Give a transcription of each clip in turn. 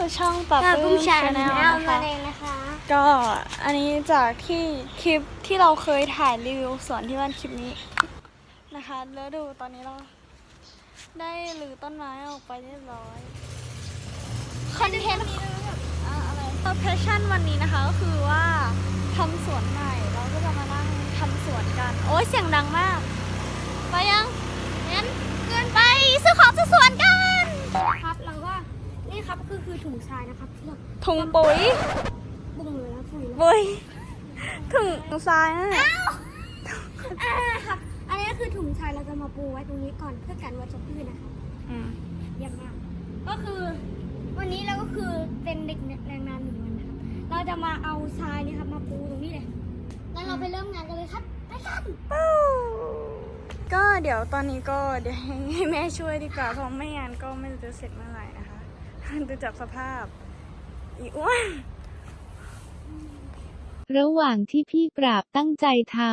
คือช่องปรับกับปกุ้ลื้งมชาชาแนแนลลนะนั่คะนเองนะคะ ก็อันนี้จากที่คลิปที่เราเคยถ่ายรีวิวสวนที่บ้านคลิปนี้นะคะ แล้วดูตอนนี้เรา ได้รื้อต้นไม้ออกไปเรียบร้อยคอนเทนต์อะอะไรแพชชั่นวันนี้นะคะก็คือว่าทำสวนใหม่ เราก็จะมานั่งทำสวนกัน โอ้ยเสียงดังมาก ไปยังงั้นเกินไปซื้อของซื้อสวน นี่ครับคือคือถุงทรายนะครับที่เราถุงปุ๋ยบุ้งเลยแล้วปุ๋ยแล้วปุ๋ยถุงทรายนั่นแหละอ่าครับอันนี้ก็คือถุงทรายเราจะมาปูไว้ตรงนี้ก่อนเพื่อกันวัชพืชนะครับอืมเยี่ยมมากก็คือวันนี้เราก็คือเป็นเด็กแรงงานหนึ่งวันนะครับ เราจะมาเอาทรายนี่ครับมาปูตรงนี้เลยงั้นเราไปเริ่มงานกันเลยครับไปกันก็เดี๋ยวตอนนี้ก็เดี๋ยวให้แม่ช่วยดีกว่าเพราะไม่งั้นก็ไม่รู้จะเสร็จเมื่อไหร่นะคะ ดูจากสภาพ อีอ้วนระหว่างที่พี่ปราบตั้งใจทำ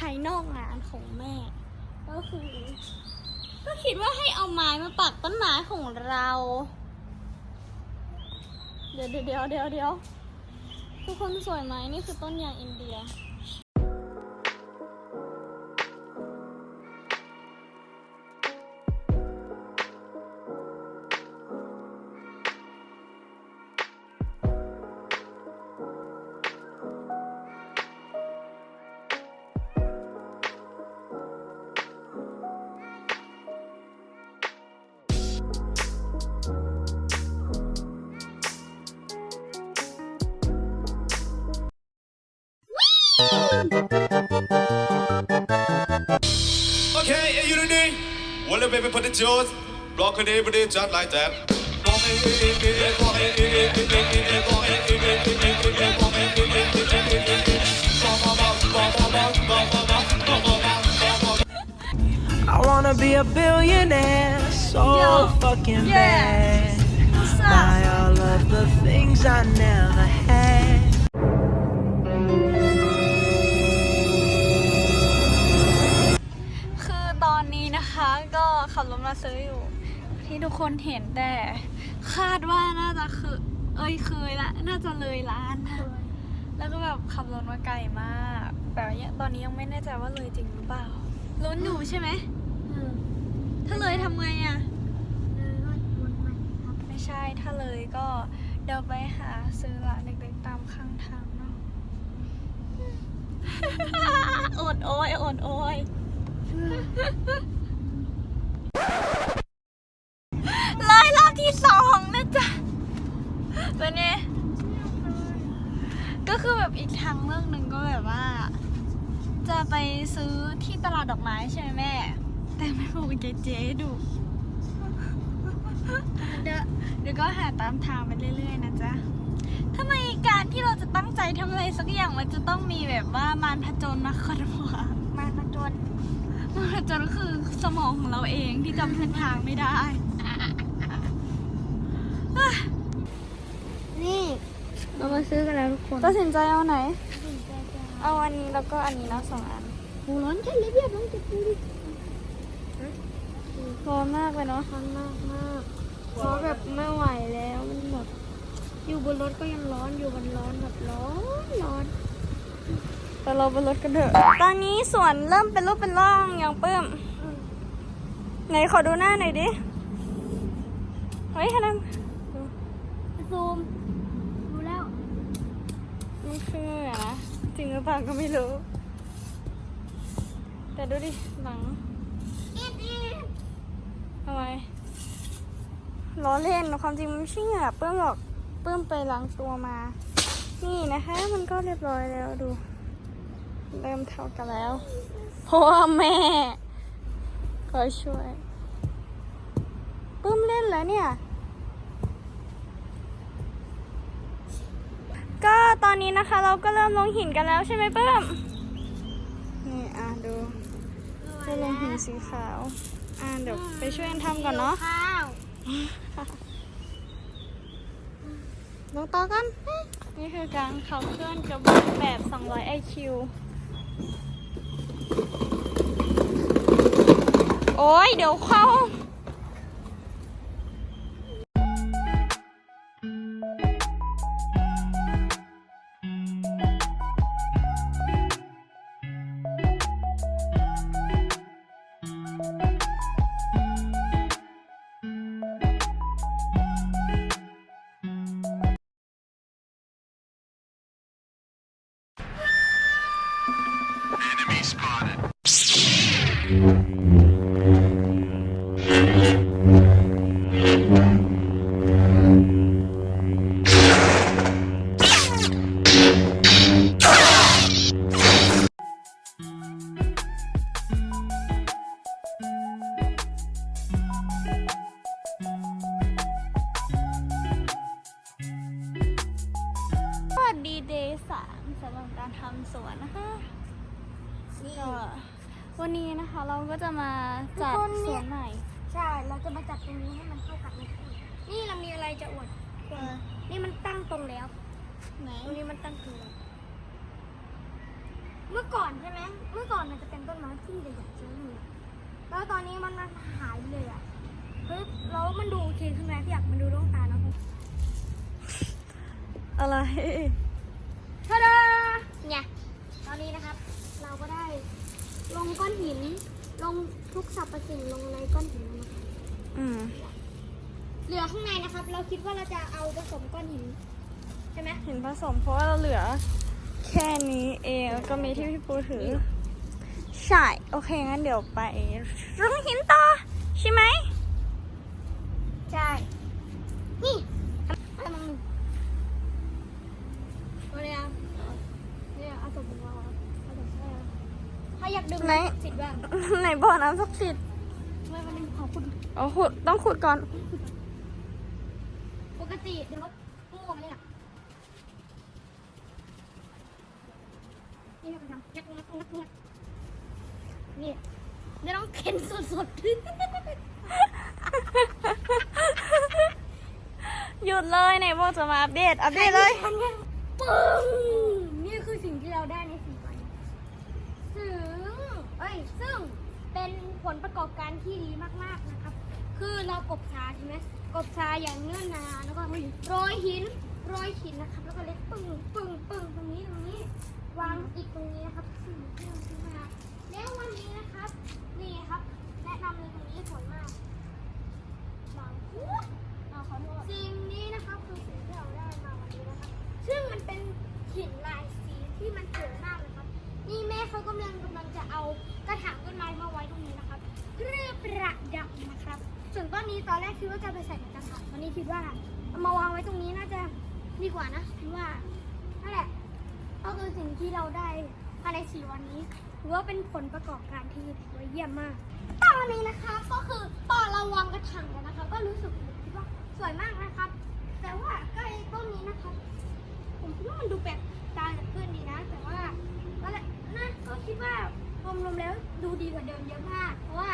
ารใช้นอกงานของแม่ ก็คือ ก็คิดว่าให้เอาไม้มาปักต้นไม้ของเรา เดี๋ยวเดี๋ยวเดี๋ยวเดี๋ยวทุกคนสวยไหมนี่คือต้นยางอินเดีย Well, baby, put the jaws. Rock it, every day, just like that. I wanna be a billionaire so Yo, fucking yeah. bad. Buy all of the things I never had. ก็ขับรถมาซื้ออยู่ ที่ทุกคนเห็นแต่ คาดว่าน่าจะคือ เอ้ยเคยละน่าจะเลยล้านนะแล้วก็แบบขับรถมาไกลมาก แต่ว่าตอนนี้ยังไม่แน่ใจว่าเลยจริงหรือเปล่าลุ้นอยู่ใช่ไหมถ้าเลยทำไงอะเลยก็วนใหม่ครับไม่ใช่ถ้าเลยก็เดี๋ยวไปหาซื้อร้านเล็กๆตามข้างทางเนาะอดโอยอดโอยเลยรอบที่สองนะจ๊ะตัวนี้ ก็คือแบบอีกทางเลือกหนึ่งก็แบบว่า จะไป ซื้อที่ตลาดดอกไม้ใช่ไหมแม่ แต่ไม่บอกเจ๊เจ๊ดู เดี๋ยวเดี๋ยวก็หาตามทางไปเรื่อยๆนะจ๊ะทำไมการที่เราจะตั้งใจทำอะไรสักอย่างมันจะต้องมีแบบว่ามารผจญมาคอยหัวมาประจนมารผจญก็คือสมองของเราเองที่จำเส้นทางไม่ได้ นี่เรามาซื้อกันแล้วทุกคนตัดสินใจเอาไหน เอาอันนี้แล้วก็อันนี้นะสองอัน โหร้อนฉันเลยเบียน้องจะปูดิร้อนมากเลยเนาะร้อนมากมากเพราะแบบไม่ไหวแล้วมันแบบอยู่บนรถก็ยังร้อนอยู่บนร้อนแบบร้อนร้อนแต่เราบนรถกันเถอะ ตอนนี้สวนเริ่มเป็นรูปเป็นร่างอย่างเพิ่มไหนขอดูหน้าหน่อยดิ เฮ้ยคะนันซูมดูแล้วมันคืออะนะจริงหรือเปล่าก็ไม่รู้ แต่ดูดิหลังอีดอีดทำไมล้อเล่นความจริงมันไม่ใช่เหงื่อเปื้มหรอกเปื้มไปล้างตัวมา นี่นะคะ มันก็เรียบร้อยแล้วดู เริ่มเท่ากันแล้ว เพราะว่าแม่ ก็ช่วยล่นแล้วเนี่ย ก็ตอนนี้นะคะเราก็เริ่มลงหินกันแล้วใช่ไหมเปิ้มนี่อะดู จะลงหินสีขาว อ่าเดี๋ยวไปช่วยกันทำก่อนเนาะข้าวลงต่อกัน นี่คือการขับเคลื่อนกระบวนแบบ 200 IQ โอ้ยเดี๋ยวเข้า วันนี้นะคะเราก็จะมาจัดสวนใหม่ใช่ เราจะมาจัดตรงนี้ให้มันเข้ากับในที่นี่เรามีอะไรจะอวดนี่มันตั้งตรงแล้ว ไหนตรงนี้มันตั้งตรงแล้วเมื่อก่อนใช่ไหมเมื่อก่อนมันจะเป็นต้นไม้ที่ใหญ่ๆใช่ไหมแล้วตอนนี้มันหายไปเลยอะเฮ้ยแล้วมันดูโอเคขึ้นไหมพี่อยากมันดูดวงตาเนาะอะไร ทาดาเนี่ยตอนนี้นะครับ เราก็ได้ลง ก้อนหิน ลงทุกสรรพสิ่งลงในก้อนหินแล้วนะครับอืมเหลือข้างในนะครับ เราคิดว่าเราจะเอาผสมก้อนหินใช่ไหมหินผสมเพราะว่าเราเหลือ แค่นี้เองแล้วก็มีที่พี่ปูถือ ใช่ โอเค งั้นเดี๋ยวไปลงหินต่อ ใช่ไหม ใช่ นี่ทำอะไรมึงมาเลยอะเนี่ยเอาสมมติว่าเอาสมมติว่า ถ้าอยากดื่มไหน สิทธิ์บ้างไหนบ่อน้ำศักดิ์สิทธิ์ไม่วันนี้ขอคุณอ๋อขุดต้องขุดก่อน ปกติเดี๋ยวงูเนี่ยนี่เราไปทำงัดงัดงัดงัดนี่เดี๋ยวต้องเข็นสดสดๆหยุดเลยไหนบอกจะมาอัปเดตอัปเดตเลย ปึ้งนี่คือสิ่งที่เราได้ในสี่วันซึ่งเอ้ย ซึ่งเป็น ผลประกอบการที่ดีมากๆนะครับ คือเรากบชาใช่ไหมกบชาอย่างเนื่อนนานแล้วก็โรยหินโรยหินนะครับ แล้วก็เล็กปึ้งปึ้งปึ้งตรงนี้ตรงนี้ วางอีกตรงนี้นะครับสิ่ที่เราซื้อมาแล้ววันนี้นะครับ นี่ครับแนะนำเลยตรงนี้สวยมากบางคู่เอาขอโทษสิ่งนี้นะครับคือสิ่งที่เราได้มาวันนี้นะครับ ซึ่งมันเป็นหินลายสีที่มันสวยมากเลยครับ นี่แม่เขากำลังกำลังจะเอากระถางต้นไม้มาไว้ตรงนี้นะครับเพื่อประดับนะครับ ส่วนต้นนี้ตอนแรกคิดว่าจะไปใส่ในกระถางตอนนี้คิดว่าเอามาวางไว้ตรงนี้น่าจะดีกว่านะคิดว่านั่นแหละก็คือสิ่งที่เราได้ภายในสี่วันนี้ถือว่าเป็นผลประกอบการที่ถือว่าเยี่ยมมากตอนนี้นะคะก็คือตอนเราวางกระถางกันนะคะ ก็รู้สึกคิดว่าสวยมากนะครับ แต่ว่าก็ไอ้ต้นนี้นะครับผมคิดว่ามันดูแปลกตาจากเพื่อนดีนะ แต่ว่าก็แหละ นะก็คิดว่ารวมๆแล้วดูดีกว่าเดิมเยอะมาก เพราะว่า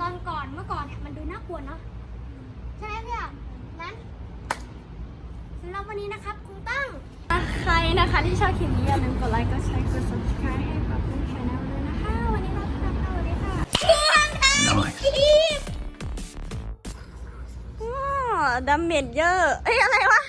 ตอนก่อนเมื่อก่อนเนี่ยมันดูน่ากลัวเนาะใช่ไหมพี่อะนั้นสำหรับวันนี้นะครับคงต้องใครนะคะที่ชอบคลิปนี้อย่าลืมกดไลค์กดแชร์กด subscribe ให้กับเพื่อนชาแนลด้วยนะคะ วันนี้เราทำเอาเลยค่ะว้าวดัมเมจเยอะเอ้ยอะไรวะ